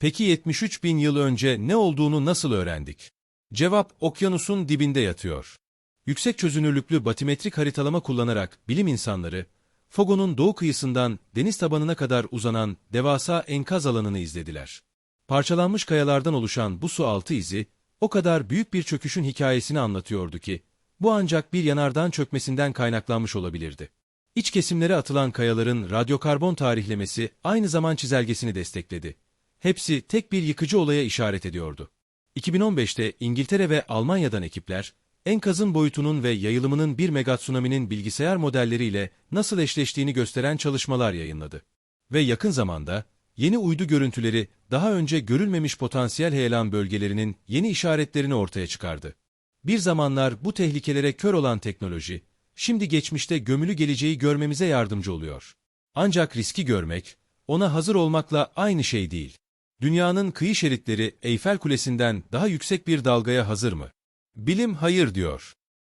Peki 73 bin yıl önce ne olduğunu nasıl öğrendik? Cevap okyanusun dibinde yatıyor. Yüksek çözünürlüklü batimetrik haritalama kullanarak bilim insanları, Fogo'nun doğu kıyısından deniz tabanına kadar uzanan devasa enkaz alanını izlediler. Parçalanmış kayalardan oluşan bu su altı izi, o kadar büyük bir çöküşün hikayesini anlatıyordu ki, bu ancak bir yanardağın çökmesinden kaynaklanmış olabilirdi. İç kesimlere atılan kayaların radyokarbon tarihlemesi aynı zaman çizelgesini destekledi. Hepsi tek bir yıkıcı olaya işaret ediyordu. 2015'te İngiltere ve Almanya'dan ekipler, enkazın boyutunun ve yayılımının bir megatsunaminin bilgisayar modelleriyle nasıl eşleştiğini gösteren çalışmalar yayınladı. Ve yakın zamanda, yeni uydu görüntüleri daha önce görülmemiş potansiyel heyelan bölgelerinin yeni işaretlerini ortaya çıkardı. Bir zamanlar bu tehlikelere kör olan teknoloji, şimdi geçmişte gömülü geleceği görmemize yardımcı oluyor. Ancak riski görmek, ona hazır olmakla aynı şey değil. Dünyanın kıyı şeritleri Eyfel Kulesi'nden daha yüksek bir dalgaya hazır mı? Bilim hayır diyor.